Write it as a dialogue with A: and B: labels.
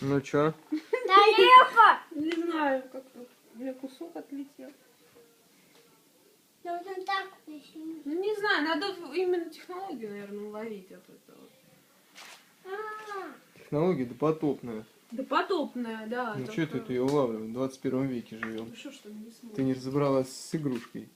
A: Ну чё?
B: Тарелка!
C: Не знаю, как тут. У меня кусок отлетел.
B: Нужно так.
C: Ну, не знаю, надо именно технологию, наверное, уловить от
B: этого.
A: Технология допотопная.
C: Допотопная, да.
A: Ну что ты ее улавливаешь? В 21 веке живем.
C: Ну что, что не?
A: Ты не разобралась с игрушкой.